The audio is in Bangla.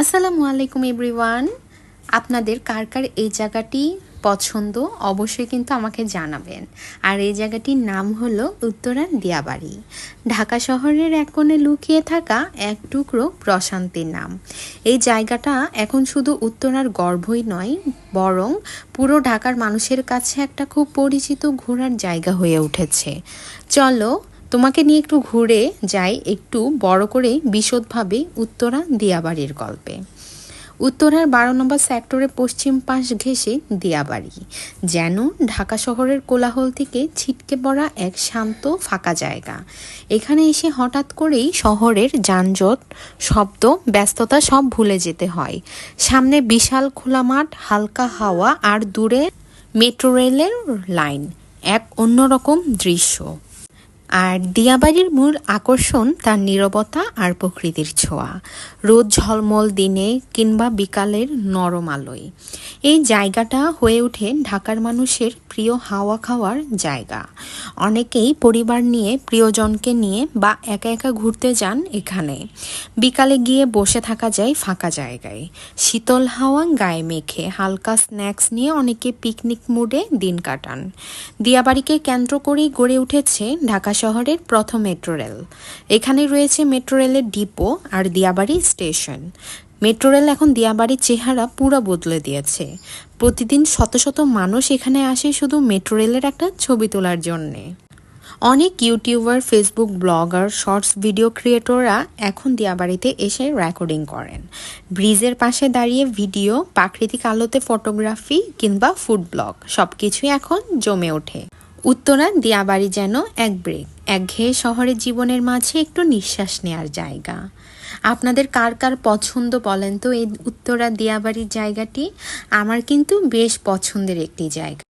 আসসালামু আলাইকুম এভরিওয়ান। আপনাদের কার কার এই জায়গাটি পছন্দ অবশ্যই কিন্তু আমাকে জানাবেন। আর এই জায়গাটির নাম হলো উত্তরার দিয়াবাড়ি। ঢাকা শহরের এক কোণে লুকিয়ে থাকা এক টুকরো প্রশান্তির নাম। এই জায়গাটা এখন শুধু উত্তরার গর্ভই নয়, বরং পুরো ঢাকার মানুষের কাছে একটা খুব পরিচিত ঘোরার জায়গা হয়ে উঠেছে। চলো তোমাকে নিয়ে একটু ঘুরে যাই, একটু বড় করে বিশদভাবে উত্তরা দিয়াবাড়ির গল্পে। উত্তরার বারো নম্বর সেক্টরের পশ্চিম পাশ ঘেঁষে দিয়াবাড়ি, যেন ঢাকা শহরের কোলাহল থেকে ছিটকে পড়া এক শান্ত, ফাঁকা জায়গা। এখানে এসে হঠাৎ করেই শহরের যানজট, শব্দ, ব্যস্ততা সব ভুলে যেতে হয়। সামনে বিশাল খোলা মাঠ, হালকা হাওয়া আর দূরে মেট্রো রেলের লাইন, এক অন্যরকম দৃশ্য। আর দিয়াবাড়ির মূল আকর্ষণ তার নিরবতা আর প্রকৃতির ছোঁয়া। রোদ ঝলমল দিনে কিংবা বিকালের নরম আলোয়। এই জায়গাটা হয়ে ওঠে ঢাকার মানুষের প্রিয় হাওয়া খাওয়ার জায়গা। অনেকেই পরিবার নিয়ে, প্রিয়জনকে নিয়ে বা একা একা ঘুরতে যান এখানে। বিকালে গিয়ে বসে থাকা যায় ফাঁকা জায়গায়। শীতল হাওয়া গায়ে মেখে হালকা স্ন্যাক্স নিয়ে অনেকে পিকনিক মুডে দিন কাটান। দিয়াবাড়িকে কেন্দ্র করেই গড়ে উঠেছে ঢাকা শহরের প্রথম মেট্রো রেল। এখানে রয়েছে মেট্রো রেলের ডিপো আর দিয়াবাড়ি স্টেশন। মেট্রো রেল এখন দিয়াবাড়ির চেহারা পুরো বদলে দিয়েছে। প্রতিদিন শত শত মানুষ এখানে আসে শুধু মেট্রো রেলের একটা ছবি তোলার জন্যে। অনেক YouTuber, Facebook blogger, shorts video ক্রিয়েটররা এখন দিয়াবাড়িতে এসে রেকর্ডিং করেন। ব্রিজের পাশে দাঁড়িয়ে ভিডিও, প্রাকৃতিক আলোতে ফটোগ্রাফি কিংবা ফুড ব্লগ সব কিছুই এখন জমে ওঠে। উত্তরা দিয়াবাড়ি যেন এক ব্রেক একঘেয়ে শহরের জীবনের মাঝে একটু নিঃশ্বাস নেওয়ার জায়গা। আপনাদের কার কার পছন্দ বলেন তো? এই উত্তরা দিয়াবাড়ির জায়গাটি আমার কিন্তু বেশ পছন্দের একটি জায়গা।